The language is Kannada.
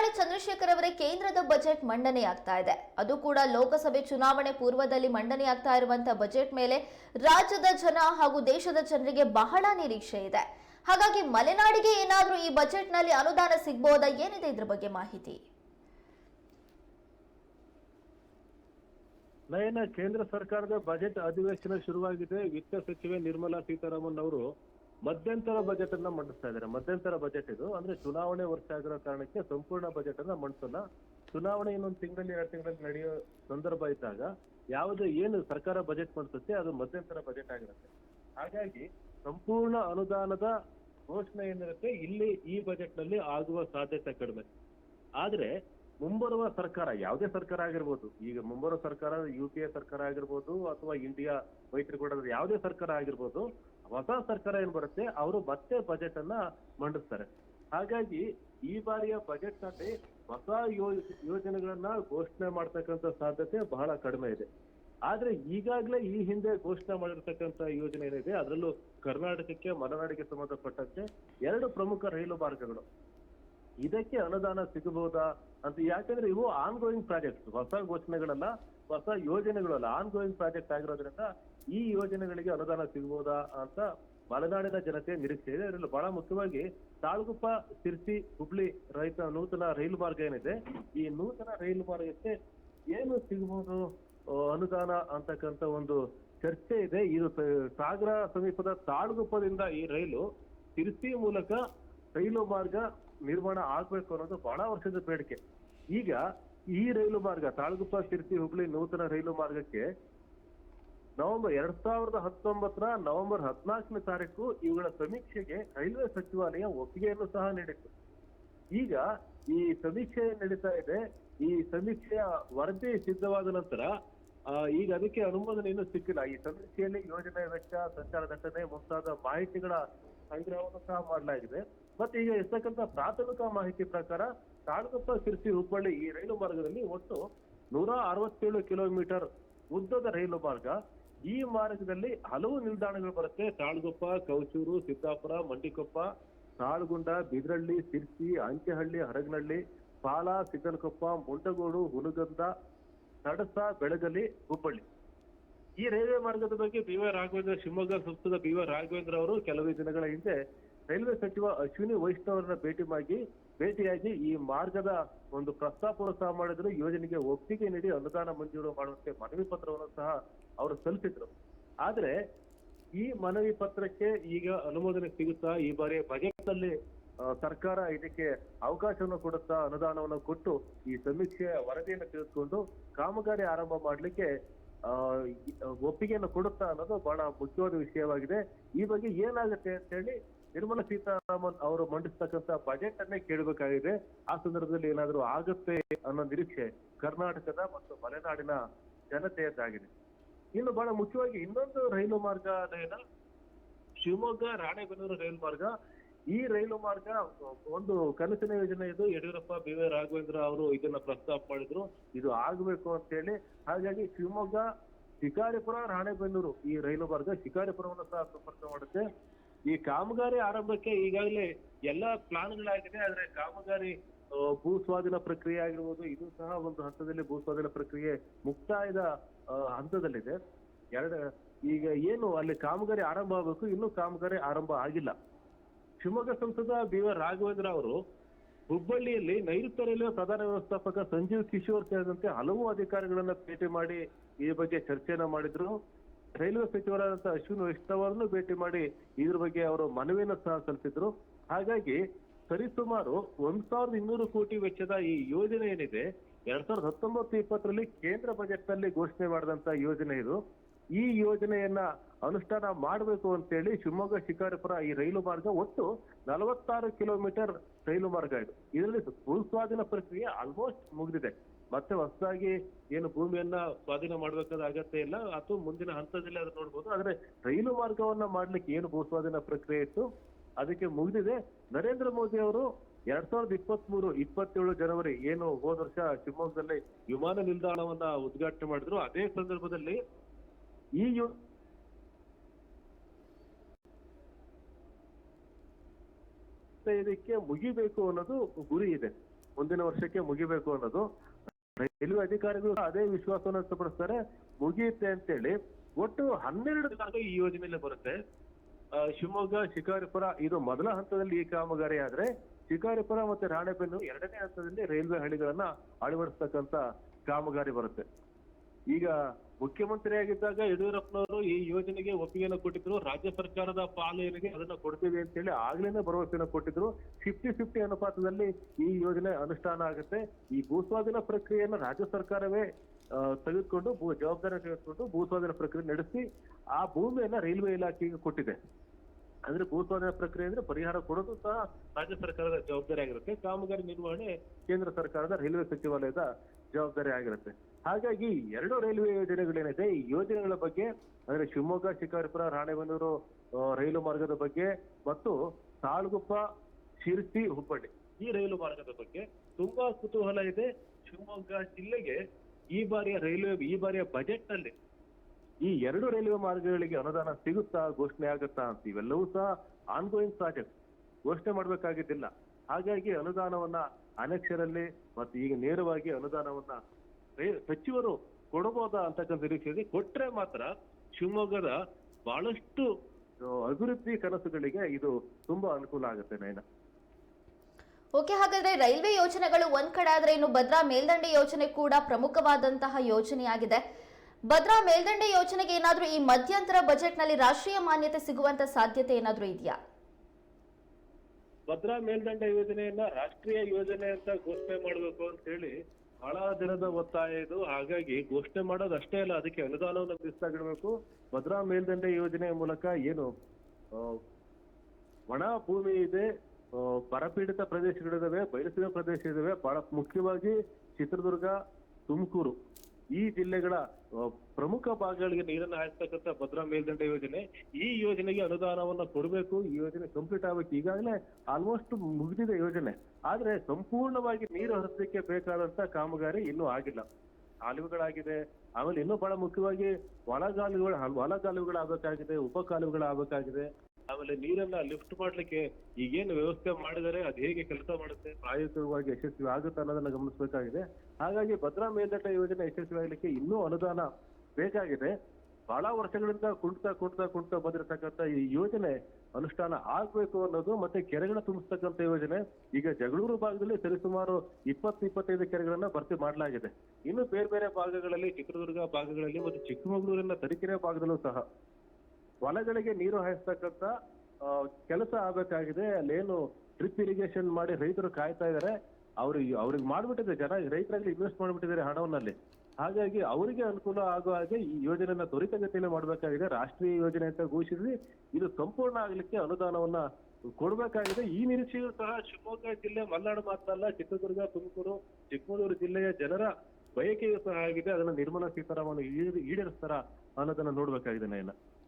ಮಲೆನಾಡಿ ಚಂದ್ರಶೇಖರ್ ಅವರ ಕೇಂದ್ರದ ಬಜೆಟ್ ಮಂಡನೆಯಾಗ್ತಾ ಇದೆ. ಅದು ಕೂಡ ಲೋಕಸಭೆ ಚುನಾವಣೆ ಪೂರ್ವದಲ್ಲಿ ಮಂಡನೆಯಾಗ್ತಾ ಇರುವಂತಹ ಬಜೆಟ್ ಮೇಲೆ ರಾಜ್ಯದ ಜನ ಹಾಗೂ ದೇಶದ ಜನರಿಗೆ ಬಹಳ ನಿರೀಕ್ಷೆ ಇದೆ. ಹಾಗಾಗಿ ಮಲೆನಾಡಿಗೆ ಏನಾದರೂ ಈ ಬಜೆಟ್ನಲ್ಲಿ ಅನುದಾನ ಸಿಗಬಹುದಾ ಏನಿದೆ ಇದ್ರ ಬಗ್ಗೆ ಮಾಹಿತಿ? ಕೇಂದ್ರ ಸರ್ಕಾರದ ಬಜೆಟ್ ಅಧಿವೇಶನ ಶುರುವಾಗಿದೆ. ವಿತ್ತ ಸಚಿವೆ ನಿರ್ಮಲಾ ಸೀತಾರಾಮನ್ ಅವರು ಮಧ್ಯಂತರ ಬಜೆಟ್ ಅನ್ನ ಮಂಡಿಸ್ತಾ ಇದ್ದಾರೆ. ಮಧ್ಯಂತರ ಬಜೆಟ್ ಇದು. ಅಂದ್ರೆ ಚುನಾವಣೆ ವರ್ಷ ಆಗಿರೋ ಕಾರಣಕ್ಕೆ ಸಂಪೂರ್ಣ ಬಜೆಟ್ ಅನ್ನ ಮಂಡಿಸಲ್ಲ. ಚುನಾವಣೆ ಇನ್ನೊಂದು ತಿಂಗಳಲ್ಲಿ, ಎರಡು ತಿಂಗಳಲ್ಲಿ ನಡೆಯೋ ಸಂದರ್ಭ ಇದ್ದಾಗ ಯಾವುದು ಏನು ಸರ್ಕಾರ ಬಜೆಟ್ ಮಂಡಿಸುತ್ತೆ, ಅದು ಮಧ್ಯಂತರ ಬಜೆಟ್ ಆಗಿರುತ್ತೆ. ಹಾಗಾಗಿ ಸಂಪೂರ್ಣ ಅನುದಾನದ ಘೋಷಣೆ ಏನಿರುತ್ತೆ, ಇಲ್ಲಿ ಈ ಬಜೆಟ್ನಲ್ಲಿ ಆಗುವ ಸಾಧ್ಯತೆ ಕಡಿಮೆ. ಆದ್ರೆ ಮುಂಬರುವ ಸರ್ಕಾರ, ಯಾವುದೇ ಸರ್ಕಾರ ಆಗಿರ್ಬೋದು, ಈಗ ಮುಂಬರುವ ಸರ್ಕಾರ, ಯು ಪಿ ಎ ಸರ್ಕಾರ ಆಗಿರ್ಬೋದು ಅಥವಾ ಇಂಡಿಯಾ ಮೈತ್ರಿಕೂಟದ ಯಾವುದೇ ಸರ್ಕಾರ ಆಗಿರ್ಬೋದು ಹೊಸ ಸರ್ಕಾರ ಏನ್ ಬರುತ್ತೆ, ಅವರು ಮತ್ತೆ ಬಜೆಟ್ ಅನ್ನ ಮಂಡಿಸ್ತಾರೆ. ಹಾಗಾಗಿ ಈ ಬಾರಿಯ ಬಜೆಟ್ನಲ್ಲಿ ಹೊಸ ಯೋಜನೆಗಳನ್ನ ಘೋಷಣೆ ಮಾಡ್ತಕ್ಕಂಥ ಸಾಧ್ಯತೆ ಬಹಳ ಕಡಿಮೆ ಇದೆ. ಆದ್ರೆ ಈಗಾಗಲೇ ಈ ಹಿಂದೆ ಘೋಷಣೆ ಮಾಡಿರ್ತಕ್ಕಂಥ ಯೋಜನೆ ಏನಿದೆ, ಅದರಲ್ಲೂ ಕರ್ನಾಟಕಕ್ಕೆ, ಮಲೆನಾಡಿಗೆ ಸಂಬಂಧಪಟ್ಟಂತೆ ಎರಡು ಪ್ರಮುಖ ರೈಲು ಮಾರ್ಗಗಳು. ಇದಕ್ಕೆ ಅನುದಾನ ಸಿಗಬಹುದಾ ಅಂತ, ಯಾಕಂದ್ರೆ ಇವು ಆನ್ ಗೋಯಿಂಗ್ ಪ್ರಾಜೆಕ್ಟ್ಸ್ ಹೊಸ ಘೋಷಣೆಗಳಲ್ಲ ಹೊಸ ಯೋಜನೆಗಳಲ್ಲ ಆನ್ ಗೋಯಿಂಗ್ ಪ್ರಾಜೆಕ್ಟ್ ಆಗಿರೋದ್ರಿಂದ ಈ ಯೋಜನೆಗಳಿಗೆ ಅನುದಾನ ಸಿಗ್ಬೋದಾ ಅಂತ ಮಲೆನಾಡಿನ ಜನತೆ ನಿರೀಕ್ಷೆ ಇದೆ. ಅದರಲ್ಲಿ ಬಹಳ ಮುಖ್ಯವಾಗಿ ತಾಳ್ಗುಪ್ಪ, ಸಿರ್ಸಿ, ಹುಬ್ಳಿ ರೈತ ನೂತನ ರೈಲು ಮಾರ್ಗ ಏನಿದೆ, ಈ ನೂತನ ರೈಲು ಮಾರ್ಗಕ್ಕೆ ಏನು ಸಿಗ್ಬೋದು? ಅನುದಾನ ಅಂತಕ್ಕಂಥ ಒಂದು ಚರ್ಚೆ ಇದೆ. ಇದು ಸಾಗರ ಸಮೀಪದ ತಾಳ್ಗುಪ್ಪದಿಂದ ಈ ರೈಲು ತಿರ್ಸಿ ಮೂಲಕ ರೈಲು ಮಾರ್ಗ ನಿರ್ಮಾಣ ಆಗ್ಬೇಕು ಅನ್ನೋದು ಬಹಳ ವರ್ಷದ ಬೇಡಿಕೆ. ಈಗ ಈ ರೈಲು ಮಾರ್ಗ ತಾಳಗುಪ್ಪ ಶಿರ್ಸಿ ಹುಬ್ಳಿ ನೂತನ ರೈಲು ಮಾರ್ಗಕ್ಕೆ ನವೆಂಬರ್ ಎರಡ್ ಸಾವಿರದ ಹತ್ತೊಂಬತ್ತರ ನವೆಂಬರ್ ಹದಿನಾಲ್ಕನೇ ತಾರೀಕು ಇವುಗಳ ಸಮೀಕ್ಷೆಗೆ ರೈಲ್ವೆ ಸಚಿವಾಲಯ ಒಪ್ಪಿಗೆಯನ್ನು ಸಹ ನೀಡಿತ್ತು. ಈಗ ಈ ಸಮೀಕ್ಷೆ ನಡೀತಾ ಇದೆ. ಈ ಸಮೀಕ್ಷೆಯ ವರದಿ ಸಿದ್ಧವಾದ ನಂತರ ಈಗ ಅದಕ್ಕೆ ಅನುಮೋದನೆ ಇನ್ನೂ ಸಿಕ್ಕಿಲ್ಲ. ಈ ಸಮೀಕ್ಷೆಯಲ್ಲಿ ಯೋಜನೆ ವೆಚ್ಚ, ಸಂಚಾರ ದಟ್ಟಣೆ ಮುಂತಾದ ಮಾಹಿತಿಗಳ ಸಂಗ್ರಹವನ್ನು ಸಹ ಮಾಡಲಾಗಿದೆ. ಮತ್ತೆ ಈಗ ಇರ್ತಕ್ಕಂಥ ಪ್ರಾಥಮಿಕ ಮಾಹಿತಿ ಪ್ರಕಾರ ತಾಳ್ಗುಪ್ಪ ಸಿರ್ಸಿ ಹುಬ್ಬಳ್ಳಿ ಈ ರೈಲು ಮಾರ್ಗದಲ್ಲಿ ಒಟ್ಟು ನೂರ ಅರವತ್ತೇಳು ಕಿಲೋಮೀಟರ್ ಉದ್ದದ ರೈಲು ಮಾರ್ಗ. ಈ ಮಾರ್ಗದಲ್ಲಿ ಹಲವು ನಿಲ್ದಾಣಗಳು ಬರುತ್ತೆ. ತಾಳ್ಗುಪ್ಪ ಕೌಚೂರು ಸಿದ್ದಾಪುರ, ಮಂಡಿಕೊಪ್ಪ ತಾಳ್ಗುಂಡ ಬಿದ್ರಳ್ಳಿ, ಸಿರ್ಸಿ, ಅಂಚೆಹಳ್ಳಿ, ಹರಗನಹಳ್ಳಿ, ಪಾಲ ಸಿದ್ದನಕೊಪ್ಪ ಮುಂಡಗೋಡು, ಹುಲಗಂದ ತಡಸ ಬೆಳಗಲಿ, ಹುಬ್ಬಳ್ಳಿ. ಈ ರೈಲ್ವೆ ಮಾರ್ಗದ ಬಗ್ಗೆ ಬಿ ವೈ ರಾಘವೇಂದ್ರ, ಶಿವಮೊಗ್ಗ ಸಂಸದ ಬಿ ವೈ ರಾಘವೇಂದ್ರ ಅವರು ಕೆಲವೇ ದಿನಗಳ ಹಿಂದೆ ರೈಲ್ವೆ ಸಚಿವ ಅಶ್ವಿನಿ ವೈಷ್ಣವರನ್ನ ಭೇಟಿ ಮಾಡಿ ಭೇಟಿಯಾಗಿ ಈ ಮಾರ್ಗದ ಒಂದು ಪ್ರಸ್ತಾಪವನ್ನು ಸಹ ಮಾಡಿದ್ರು. ಯೋಜನೆಗೆ ಒಪ್ಪಿಗೆ ನೀಡಿ ಅನುದಾನ ಮಂಜೂರು ಮಾಡುವಂತೆ ಮನವಿ ಪತ್ರವನ್ನು ಸಹ ಅವರು ಸಲ್ಲಿಸಿದ್ರು. ಆದ್ರೆ ಈ ಮನವಿ ಪತ್ರಕ್ಕೆ ಈಗ ಅನುಮೋದನೆ ಸಿಗುತ್ತಾ? ಈ ಬಾರಿ ಬಜೆಟ್ನಲ್ಲಿ ಸರ್ಕಾರ ಇದಕ್ಕೆ ಅವಕಾಶವನ್ನು ಕೊಡುತ್ತಾ ಅನುದಾನವನ್ನು ಕೊಟ್ಟು ಈ ಸಮೀಕ್ಷೆಯ ವರದಿಯನ್ನು ತೆಗೆದುಕೊಂಡು ಕಾಮಗಾರಿ ಆರಂಭ ಮಾಡ್ಲಿಕ್ಕೆ ಒಪ್ಪಿಗೆಯನ್ನು ಕೊಡುತ್ತಾ ಅನ್ನೋದು ಬಹಳ ಮುಖ್ಯವಾದ ವಿಷಯವಾಗಿದೆ. ಈ ಬಗ್ಗೆ ಏನಾಗುತ್ತೆ ಅಂತ ಹೇಳಿ ನಿರ್ಮಲಾ ಸೀತಾರಾಮನ್ ಅವರು ಮಂಡಿಸ್ತಕ್ಕಂಥ ಬಜೆಟ್ ಅನ್ನೇ ಕೇಳಬೇಕಾಗಿದೆ. ಆ ಸಂದರ್ಭದಲ್ಲಿ ಏನಾದರೂ ಆಗುತ್ತೆ ಅನ್ನೋ ನಿರೀಕ್ಷೆ ಕರ್ನಾಟಕದ ಮತ್ತು ಮಲೆನಾಡಿನ ಜನತೆಯದ್ದಾಗಿದೆ. ಇನ್ನು ಬಹಳ ಮುಖ್ಯವಾಗಿ ಇನ್ನೊಂದು ರೈಲು ಮಾರ್ಗ ಅದೇನ? ಶಿವಮೊಗ್ಗ, ರಾಣೆಬೆನ್ನೂರು ರೈಲು ಮಾರ್ಗ. ಈ ರೈಲು ಮಾರ್ಗ ಒಂದು ಕನಸಿನ ಯೋಜನೆ ಇದು. ಯಡಿಯೂರಪ್ಪ ಬಿ ವೈ ರಾಘವೇಂದ್ರ ಅವರು ಇದನ್ನ ಪ್ರಸ್ತಾಪ ಮಾಡಿದ್ರು. ಇದು ಆಗ್ಬೇಕು ಅಂತ ಹೇಳಿ ಹಾಗಾಗಿ ಶಿವಮೊಗ್ಗ, ಶಿಕಾರಿಪುರ, ರಾಣೆಬೆನ್ನೂರು ಈ ರೈಲು ಮಾರ್ಗ ಶಿಕಾರಿಪುರವನ್ನು ಸಹ ಸಂಪರ್ಕ ಮಾಡುತ್ತೆ. ಈ ಕಾಮಗಾರಿ ಆರಂಭಕ್ಕೆ ಈಗಾಗಲೇ ಎಲ್ಲಾ ಪ್ಲಾನ್ಗಳಾಗಿದೆ ಆದ್ರೆ ಕಾಮಗಾರಿ ಭೂ ಸ್ವಾಧೀನ ಪ್ರಕ್ರಿಯೆ ಆಗಿರ್ಬೋದು, ಇದು ಸಹ ಒಂದು ಹಂತದಲ್ಲಿ ಭೂ ಸ್ವಾಧೀನ ಪ್ರಕ್ರಿಯೆ ಮುಕ್ತಾಯದ ಹಂತದಲ್ಲಿದೆ. ಎರಡ, ಈಗ ಏನು ಅಲ್ಲಿ ಕಾಮಗಾರಿ ಆರಂಭ ಆಗಬೇಕು, ಇನ್ನೂ ಕಾಮಗಾರಿ ಆರಂಭ ಆಗಿಲ್ಲ. ಶಿವಮೊಗ್ಗ ಸಂಸದ ಬಿ ವೈ ರಾಘವೇಂದ್ರ ಅವರು ಹುಬ್ಬಳ್ಳಿಯಲ್ಲಿ ನೈಋತ್ಯ ರೈಲ್ವೆ ಪ್ರಧಾನ ವ್ಯವಸ್ಥಾಪಕ ಸಂಜೀವ್ ಕಿಶೋರ್ ಸೇರಿದಂತೆ ಹಲವು ಅಧಿಕಾರಿಗಳನ್ನ ಭೇಟಿ ಮಾಡಿ ಈ ಬಗ್ಗೆ ಚರ್ಚೆಯನ್ನ ಮಾಡಿದ್ರು. ರೈಲ್ವೆ ಸಚಿವರಾದಂತಹ ಅಶ್ವಿನ್ ವೈಷ್ಣವ್ ಅವರನ್ನು ಭೇಟಿ ಮಾಡಿ ಇದ್ರ ಬಗ್ಗೆ ಅವರು ಮನವಿಯನ್ನು ಸಹ ಸಲ್ಲಿಸಿದ್ರು. ಹಾಗಾಗಿ ಸರಿಸುಮಾರು ಒಂದ್ ಸಾವಿರದ ಇನ್ನೂರು ಕೋಟಿ ವೆಚ್ಚದ ಈ ಯೋಜನೆ ಏನಿದೆ, ಎರಡ್ ಸಾವಿರದ ಹತ್ತೊಂಬತ್ತು ಇಪ್ಪತ್ತರಲ್ಲಿ ಕೇಂದ್ರ ಬಜೆಟ್ನಲ್ಲಿ ಘೋಷಣೆ ಮಾಡಿದಂತ ಯೋಜನೆ ಇದು. ಈ ಯೋಜನೆಯನ್ನ ಅನುಷ್ಠಾನ ಮಾಡಬೇಕು ಅಂತೇಳಿ ಶಿವಮೊಗ್ಗ ಶಿಕಾರಿಪುರ ಈ ರೈಲು ಮಾರ್ಗ ಒಟ್ಟು ನಲವತ್ತಾರು ಕಿಲೋಮೀಟರ್ ರೈಲು ಮಾರ್ಗ ಇದು. ಇದರಲ್ಲಿ ಭೂಸ್ವಾಧೀನ ಪ್ರಕ್ರಿಯೆ ಆಲ್ಮೋಸ್ಟ್ ಮುಗಿದಿದೆ. ಮತ್ತೆ ಹೊಸದಾಗಿ ಏನು ಭೂಮಿಯನ್ನ ಸ್ವಾಧೀನ ಮಾಡಬೇಕಾದ ಅಗತ್ಯ ಇಲ್ಲ. ಅಥವಾ ಮುಂದಿನ ಹಂತದಲ್ಲಿ ಅದನ್ನ ನೋಡ್ಬೋದು. ಆದ್ರೆ ರೈಲು ಮಾರ್ಗವನ್ನ ಮಾಡ್ಲಿಕ್ಕೆ ಏನು ಭೂ ಸ್ವಾಧೀನ ಪ್ರಕ್ರಿಯೆ ಇತ್ತು? ಅದಕ್ಕೆ ಮುಗಿದಿದೆ. ನರೇಂದ್ರ ಮೋದಿ ಅವರು ಎರಡ್ ಸಾವಿರದ ಇಪ್ಪತ್ತ್ ಮೂರು ಇಪ್ಪತ್ತೇಳು ಜನವರಿ ಏನು ಹೋದ ವರ್ಷ ಶಿವಮೊಗ್ಗದಲ್ಲಿ ವಿಮಾನ ನಿಲ್ದಾಣವನ್ನ ಉದ್ಘಾಟನೆ ಮಾಡಿದ್ರು. ಅದೇ ಸಂದರ್ಭದಲ್ಲಿ ಈ ಯೋ ಇದಕ್ಕೆ ಮುಗಿಬೇಕು ಅನ್ನೋದು ಗುರಿ ಇದೆ. ಮುಂದಿನ ವರ್ಷಕ್ಕೆ ಮುಗಿಬೇಕು ಅನ್ನೋದು. ರೈಲ್ವೆ ಅಧಿಕಾರಿಗಳು ಅದೇ ವಿಶ್ವಾಸವನ್ನು ವ್ಯಕ್ತಪಡಿಸ್ತಾರೆ. ಮುಗಿಯುತ್ತೆ ಅಂತೇಳಿ ಒಟ್ಟು ಹನ್ನೆರಡು ಭಾಗ ಈ ಯೋಜನೆಯಲ್ಲಿ ಬರುತ್ತೆ. ಶಿವಮೊಗ್ಗ, ಶಿಕಾರಿಪುರ, ಇದು ಮೊದಲ ಹಂತದಲ್ಲಿ ಈ ಕಾಮಗಾರಿ ಆದ್ರೆ ಶಿಕಾರಿಪುರ ಮತ್ತೆ ರಾಣೆಬೆನ್ನು ಎರಡನೇ ಹಂತದಲ್ಲಿ ರೈಲ್ವೆ ಹಳಿಗಳನ್ನ ಅಳವಡಿಸ್ತಕ್ಕಂತ ಕಾಮಗಾರಿ ಬರುತ್ತೆ. ಈಗ ಮುಖ್ಯಮಂತ್ರಿಯಾಗಿದ್ದಾಗ ಯಡಿಯೂರಪ್ಪನವರು ಈ ಯೋಜನೆಗೆ ಒಪ್ಪಿಗೆಯನ್ನು ಕೊಟ್ಟಿದ್ರು. ರಾಜ್ಯ ಸರ್ಕಾರದ ಪಾಲು ಏನಿದೆ ಅದನ್ನ ಕೊಡ್ತೀವಿ ಅಂತೇಳಿ ಆಗ್ಲೇನೆ ಭರವಸೆಯನ್ನು ಕೊಟ್ಟಿದ್ರು. ಫಿಫ್ಟಿ ಫಿಫ್ಟಿ ಅನುಪಾತದಲ್ಲಿ ಈ ಯೋಜನೆ ಅನುಷ್ಠಾನ ಆಗುತ್ತೆ. ಈ ಭೂಸ್ವಾಧೀನ ಪ್ರಕ್ರಿಯೆಯನ್ನು ರಾಜ್ಯ ಸರ್ಕಾರವೇ ತೆಗೆದುಕೊಂಡು ಭೂ ಜವಾಬ್ದಾರಿ ತೆಗೆದುಕೊಂಡು ಭೂಸ್ವಾಧೀನ ಪ್ರಕ್ರಿಯೆ ನಡೆಸಿ ಆ ಭೂಮಿಯನ್ನ ರೈಲ್ವೆ ಇಲಾಖೆಗೆ ಕೊಟ್ಟಿದೆ. ಅಂದ್ರೆ ಭೂಸ್ವಾಧೀನ ಪ್ರಕ್ರಿಯೆ ಅಂದ್ರೆ ಪರಿಹಾರ ಕೊಡೋದು ಸಹ ರಾಜ್ಯ ಸರ್ಕಾರದ ಜವಾಬ್ದಾರಿ ಆಗಿರುತ್ತೆ. ಕಾಮಗಾರಿ ನಿರ್ವಹಣೆ ಕೇಂದ್ರ ಸರ್ಕಾರದ ರೈಲ್ವೆ ಸಚಿವಾಲಯದ ಜವಾಬ್ದಾರಿ ಆಗಿರುತ್ತೆ. ಹಾಗಾಗಿ ಎರಡು ರೈಲ್ವೆ ಯೋಜನೆಗಳೇನಿದೆ, ಈ ಯೋಜನೆಗಳ ಬಗ್ಗೆ, ಅಂದ್ರೆ ಶಿವಮೊಗ್ಗ, ಶಿಕಾರಿಪುರ, ರಾಣೆಬೆನ್ನೂರು ರೈಲು ಮಾರ್ಗದ ಬಗ್ಗೆ ಮತ್ತು ತಾಳ್ಗುಪ್ಪ, ಶಿರ್ಸಿ, ಹುಬ್ಬಳ್ಳಿ. ಈ ರೈಲು ಮಾರ್ಗದ ಬಗ್ಗೆ ತುಂಬಾ ಕುತೂಹಲ ಇದೆ. ಶಿವಮೊಗ್ಗ ಜಿಲ್ಲೆಗೆ ಈ ಬಾರಿಯ ರೈಲ್ವೆ, ಈ ಬಾರಿಯ ಬಜೆಟ್ನಲ್ಲಿ ಈ ಎರಡು ರೈಲ್ವೆ ಮಾರ್ಗಗಳಿಗೆ ಅನುದಾನ ಸಿಗುತ್ತಾ, ಘೋಷಣೆ ಆಗುತ್ತಾ ಅಂತ ಇವೆಲ್ಲವೂ ಸಹ ಆನ್ಗೋಯಿಂಗ್ ಪ್ರಾಜೆಕ್ಟ್ ಘೋಷಣೆ ಮಾಡಬೇಕಾಗಿದ್ದಿಲ್ಲ. ಹಾಗಾಗಿ ಅನುದಾನವನ್ನ ಅನಕ್ಷರಲ್ಲಿ ಮತ್ತೆ ಈಗ ನೇರವಾಗಿ ಅನುದಾನವನ್ನ ಸಚಿವರು ಕೊಡಬಹುದಾ ಅಂತಕ್ಕಂಥ ನಿರೀಕ್ಷೆ ಕೊಟ್ರೆ ಮಾತ್ರ ಶಿವಮೊಗ್ಗದ ಬಹಳಷ್ಟು ಅಭಿವೃದ್ಧಿ ಕನಸುಗಳಿಗೆ ಇದು ತುಂಬಾ ಅನುಕೂಲ ಆಗುತ್ತೆ ನಯನ. ಓಕೆ, ಹಾಗಾದ್ರೆ ರೈಲ್ವೆ ಯೋಜನೆಗಳು ಒಂದ್ ಕಡೆ ಆದ್ರೆ ಇನ್ನು ಭದ್ರಾ ಮೇಲ್ದಂಡೆ ಯೋಜನೆ ಕೂಡ ಪ್ರಮುಖವಾದಂತಹ ಯೋಜನೆಯಾಗಿದೆ. ಭದ್ರಾ ಮೇಲ್ದಂಡೆ ಯೋಜನೆಗೆ ಏನಾದ್ರೂ ಈ ಮಧ್ಯಂತರ ಬಜೆಟ್ನಲ್ಲಿ ರಾಷ್ಟ್ರೀಯ ಮಾನ್ಯತೆ ಸಿಗುವಂತ ಸಾಧ್ಯತೆ ಏನಾದ್ರೂ ಇದೆಯಾ? ಭದ್ರಾ ಮೇಲ್ದಂಡ ಯೋಜನೆಯನ್ನ ರಾಷ್ಟ್ರೀಯ ಯೋಜನೆ ಅಂತ ಘೋಷಣೆ ಮಾಡಬೇಕು ಅಂತ ಹೇಳಿ ಬಹಳ ದಿನದ ಒತ್ತಾಯ ಇದು. ಹಾಗಾಗಿ ಘೋಷಣೆ ಮಾಡೋದು ಅಷ್ಟೇ ಅಲ್ಲ, ಅದಕ್ಕೆ ಅನುದಾನವನ್ನು ಬಿಡಿಸ್ತಾಗಿಡ್ಬೇಕು ಭದ್ರಾ ಮೇಲ್ದಂಡೆ ಯೋಜನೆಯ ಮೂಲಕ ಏನು ಒಣ ಭೂಮಿ ಇದೆ ಬರಪೀಡಿತ ಪ್ರದೇಶಗಳಿದಾವೆ, ಬಯಲುಸೀಮೆ ಪ್ರದೇಶ ಇದಾವೆ, ಬಹಳ ಮುಖ್ಯವಾಗಿ ಚಿತ್ರದುರ್ಗ, ತುಮಕೂರು. ಈ ಜಿಲ್ಲೆಗಳ ಪ್ರಮುಖ ಭಾಗಗಳಿಗೆ ನೀರನ್ನು ಹಾಯಿಸ್ತಕ್ಕಂಥ ಭದ್ರಾ ಮೇಲ್ದಂಡೆ ಯೋಜನೆ, ಈ ಯೋಜನೆಗೆ ಅನುದಾನವನ್ನ ಕೊಡಬೇಕು. ಈ ಯೋಜನೆ ಕಂಪ್ಲೀಟ್ ಆಗಬೇಕು. ಈಗಾಗಲೇ ಆಲ್ಮೋಸ್ಟ್ ಮುಗಿದಿದೆ ಯೋಜನೆ. ಆದ್ರೆ ಸಂಪೂರ್ಣವಾಗಿ ನೀರು ಹರಿಸಲಿಕ್ಕೆ ಬೇಕಾದಂತ ಕಾಮಗಾರಿ ಇನ್ನೂ ಆಗಿಲ್ಲ. ಕಾಲುವೆಗಳಾಗಿದೆ. ಆಮೇಲೆ ಇನ್ನೂ ಬಹಳ ಮುಖ್ಯವಾಗಿ ಒಳಗಾಲುಗಳು ಒಳಗಾಲುಗಳಾಗಬೇಕಾಗಿದೆ ಉಪ ಕಾಲುವೆಗಳಾಗಬೇಕಾಗಿದೆ ಆಮೇಲೆ ನೀರನ್ನ ಲಿಫ್ಟ್ ಮಾಡ್ಲಿಕ್ಕೆ ಈಗೇನು ವ್ಯವಸ್ಥೆ ಮಾಡಿದರೆ ಅದು ಹೇಗೆ ಕೆಲಸ ಮಾಡುತ್ತೆ? ಪ್ರಾಯೋಗಿಕವಾಗಿ ಯಶಸ್ವಿ ಆಗುತ್ತೆ ಅನ್ನೋದನ್ನ ಗಮನಿಸಬೇಕಾಗಿದೆ. ಹಾಗಾಗಿ ಭದ್ರಾ ಮೇಲ್ದಂಡ ಯೋಜನೆ ಯಶಸ್ವಿ ಆಗಲಿಕ್ಕೆ ಇನ್ನೂ ಅನುದಾನ ಬೇಕಾಗಿದೆ. ಬಹಳ ವರ್ಷಗಳಿಂದ ಕುಂಟ್ತಾ ಕುಂಟ್ತಾ ಕುಂಟ್ತಾ ಬಂದಿರತಕ್ಕಂಥ ಈ ಯೋಜನೆ ಅನುಷ್ಠಾನ ಆಗ್ಬೇಕು ಅನ್ನೋದು ಮತ್ತೆ ಕೆರೆಗಳ ತುಂಬಿಸ್ತಕ್ಕಂಥ ಯೋಜನೆ. ಈಗ ಜಗಳೂರು ಭಾಗದಲ್ಲಿ ಸರಿಸುಮಾರು ಇಪ್ಪತ್ತು, ಇಪ್ಪತ್ತೈದು ಕೆರೆಗಳನ್ನ ಭರ್ತಿ ಮಾಡಲಾಗಿದೆ. ಇನ್ನು ಬೇರೆ ಬೇರೆ ಭಾಗಗಳಲ್ಲಿ ಚಿತ್ರದುರ್ಗ ಭಾಗಗಳಲ್ಲಿ ಮತ್ತು ಚಿಕ್ಕಮಗಳೂರಿನ ತರೀಕೆರೆ ಭಾಗದಲ್ಲೂ ಸಹ ಹೊಲಗಳಿಗೆ ನೀರು ಹಾಯಿಸ್ತಕ್ಕಂತ ಕೆಲಸ ಆಗಬೇಕಾಗಿದೆ ಅಲ್ಲೇನು ಡ್ರಿಪ್ ಇರಿಗೇಷನ್ ಮಾಡಿ ರೈತರು ಕಾಯ್ತಾ ಇದಾರೆ ಅವ್ರಿಗೆ ಅವ್ರಿಗೆ ಮಾಡ್ಬಿಟ್ಟಿದೆ ಜನ, ರೈತರಲ್ಲಿ ಇನ್ವೆಸ್ಟ್ ಮಾಡ್ಬಿಟ್ಟಿದ್ದಾರೆ ಹಣವನ್ನಲ್ಲಿ. ಹಾಗಾಗಿ ಅವರಿಗೆ ಅನುಕೂಲ ಆಗೋ ಹಾಗೆ ಈ ಯೋಜನೆಯನ್ನ ತ್ವರಿತಗತಿಯಲ್ಲಿ ಮಾಡಬೇಕಾಗಿದೆ. ರಾಷ್ಟ್ರೀಯ ಯೋಜನೆ ಅಂತ ಘೋಷಿಸಿ ಇದು ಸಂಪೂರ್ಣ ಆಗಲಿಕ್ಕೆ ಅನುದಾನವನ್ನ ಕೊಡಬೇಕಾಗಿದೆ. ಈ ನಿರೀಕ್ಷೆಯೂ ಸಹ ಶಿವಮೊಗ್ಗ ಜಿಲ್ಲೆ ಮಲ್ಲಾಡು ಮಾತ್ರ ಅಲ್ಲ, ಚಿತ್ರದುರ್ಗ, ತುಮಕೂರು, ಚಿಕ್ಕಮಗಳೂರು ಜಿಲ್ಲೆಯ ಜನರ ಬಯಕೆಯೂ ಸಹ ಆಗಿದೆ. ಅದನ್ನ ನಿರ್ಮಲಾ ಸೀತಾರಾಮನ್ ಈಡೇ- ಈಡೇರಿಸ್ತಾರ ಅನ್ನೋದನ್ನ ನೋಡ್ಬೇಕಾಗಿದೆ ನಯನ.